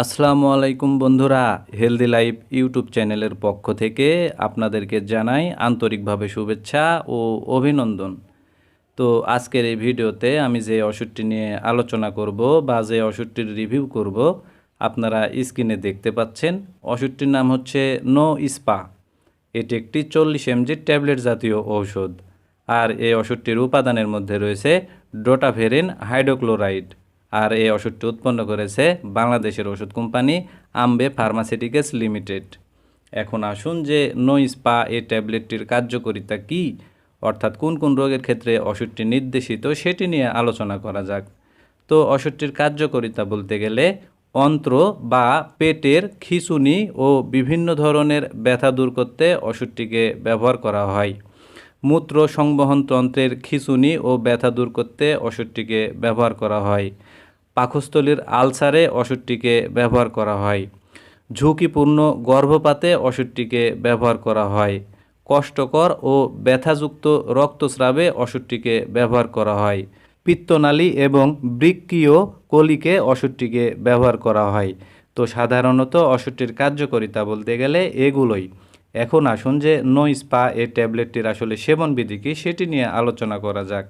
আসসালামু আলাইকুম বন্ধুরা হেলদি লাইফ ইউটিউব চ্যানেলের পক্ষ থেকে আপনাদেরকে জানাই আন্তরিকভাবে শুভেচ্ছা ও অভিনন্দন। তো আজকের এই ভিডিওতে আমি যে ওষুধটি নিয়ে আলোচনা করব বা যে ওষুধটির রিভিউ করব, আপনারা স্ক্রিনে দেখতে পাচ্ছেন, ওষুধটির নাম হচ্ছে নো ইস্পা এটি একটি চল্লিশ এমজি ট্যাবলেট জাতীয় ঔষধ। আর এই ওষুধটির উপাদানের মধ্যে রয়েছে ডোটাভেরিন হাইড্রোক্লোরাইড। আর এই ওষুধটি উৎপন্ন করেছে বাংলাদেশের ওষুধ কোম্পানি আম্বে ফার্মাসিউটিক্যালস লিমিটেড। এখন আসুন যে নো স্পা এই ট্যাবলেটটির কার্যকারিতা কী, অর্থাৎ কোন কোন রোগের ক্ষেত্রে ওষুধটি নির্দেশিত সেটি নিয়ে আলোচনা করা যাক। তো ওষুধটির কার্যকারিতা বলতে গেলে অন্ত্র বা পেটের খিঁচুনি ও বিভিন্ন ধরনের ব্যথা দূর করতে ওষুধটিকে ব্যবহার করা হয়। মূত্র সংবহন তন্ত্রের খিঁচুনি ও ব্যথা দূর করতে ওষুধটিকে ব্যবহার করা হয়। পাকস্থলীর আলসারে ওষুধটিকে ব্যবহার করা হয়। ঝুঁকিপূর্ণ গর্ভপাতে ওষুধটিকে ব্যবহার করা হয়। কষ্টকর ও ব্যথাযুক্ত রক্তস্রাবে ওষুধটিকে ব্যবহার করা হয়। পিত্তনালী এবং বৃক্কীয় কলিকে ওষুধটিকে ব্যবহার করা হয়। তো সাধারণত ওষুধটির কার্যকারিতা বলতে গেলে এগুলোই। এখন আসুন যে নো স্পা এই ট্যাবলেটটির আসলে সেবনবিধি কী সেটি নিয়ে আলোচনা করা যাক।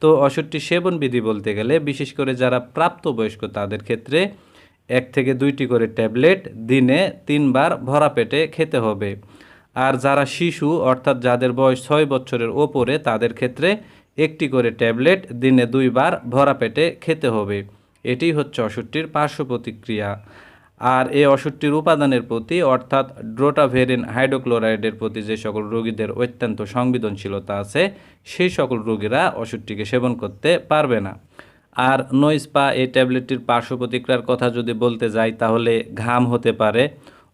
তো ওষুধটি সেবনবিধি বলতে গেলে বিশেষ করে যারা প্রাপ্তবয়স্ক তাদের ক্ষেত্রে এক থেকে দুইটি করে ট্যাবলেট দিনে তিনবার ভরা পেটে খেতে হবে। আর যারা শিশু, অর্থাৎ যাদের বয়স ছয় বছরের ওপরে, তাদের ক্ষেত্রে একটি করে ট্যাবলেট দিনে দুইবার ভরা পেটে খেতে হবে। এটি হচ্ছে ওষুধটির পার্শ্ব প্রতিক্রিয়া। আর এই ওষুধটির উপাদানের প্রতি, অর্থাৎ ড্রোটাভেরিন হাইড্রোক্লোরাইডের প্রতি যে সকল রোগীদের অত্যন্ত সংবেদনশীলতা আছে, সেই সকল রোগীরা ওষুধটিকে সেবন করতে পারবে না। আর নইসপা এই ট্যাবলেটটির পার্শ্ব প্রতিক্রিয়ার কথা যদি বলতে যাই, তাহলে ঘাম হতে পারে,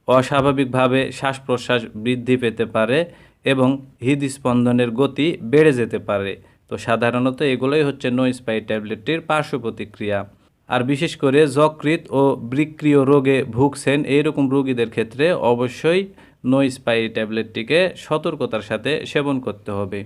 অস্বাভাবিকভাবে শ্বাস প্রশ্বাস বৃদ্ধি পেতে পারে এবং হৃদস্পন্দনের গতি বেড়ে যেতে পারে। তো সাধারণত এগুলোই হচ্ছে নো স্পাই ট্যাবলেটটির পার্শ্ব প্রতিক্রিয়া। আর বিশেষ করে যকৃত ও বৃক্রিয় রোগে ভুগছেন এইরকম রোগীদের ক্ষেত্রে অবশ্যই নো স্পাই ট্যাবলেটটিকে সতর্কতার সাথে সেবন করতে হবে।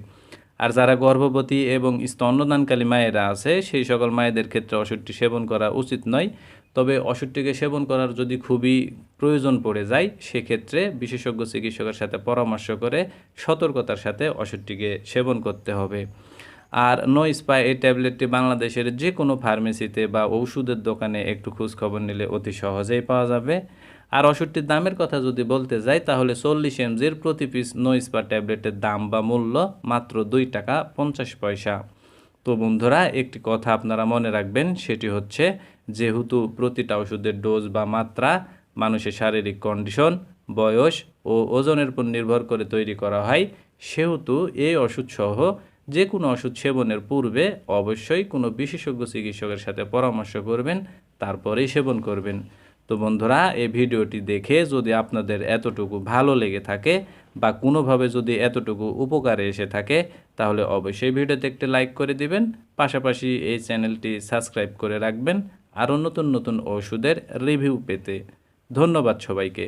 আর যারা গর্ভবতী এবং স্তন্যদানকালী মায়েরা আছে, সেই সকল মায়েদের ক্ষেত্রে ওষুধটি সেবন করা উচিত নয়। তবে ওষুধটিকে সেবন করার যদি খুবই প্রয়োজন পড়ে যায়, সেক্ষেত্রে বিশেষজ্ঞ চিকিৎসকের সাথে পরামর্শ করে সতর্কতার সাথে ওষুধটিকে সেবন করতে হবে। আর নো স্পাই এই ট্যাবলেটটি বাংলাদেশের যে কোনো ফার্মেসিতে বা ওষুধের দোকানে একটু খোঁজ খবর নিলে অতি সহজেই পাওয়া যাবে। আর ওষুধটির দামের কথা যদি বলতে যাই, তাহলে চল্লিশ এমজির প্রতি পিস নো স্পা ট্যাবলেটের দাম বা মূল্য মাত্র দুই টাকা পঞ্চাশ পয়সা। তো বন্ধুরা, একটি কথা আপনারা মনে রাখবেন, সেটি হচ্ছে যেহেতু প্রতিটা ওষুধের ডোজ বা মাত্রা মানুষের শারীরিক কন্ডিশন, বয়স ও ওজনের উপর নির্ভর করে তৈরি করা হয়, সেহেতু এই ওষুধসহ যে কোনো ওষুধ সেবনের পূর্বে অবশ্যই কোনো বিশেষজ্ঞ চিকিৎসকের সাথে পরামর্শ করবেন, তারপরেই সেবন করবেন। তো বন্ধুরা, এই ভিডিওটি দেখে যদি আপনাদের এতটুকু ভালো লেগে থাকে বা কোনোভাবে যদি এতটুকু উপকারে এসে থাকে, তাহলে অবশ্যই ভিডিওতে একটি লাইক করে দিবেন, পাশাপাশি এই চ্যানেলটি সাবস্ক্রাইব করে রাখবেন, আরও নতুন নতুন ওষুধের রিভিউ পেতে। ধন্যবাদ সবাইকে।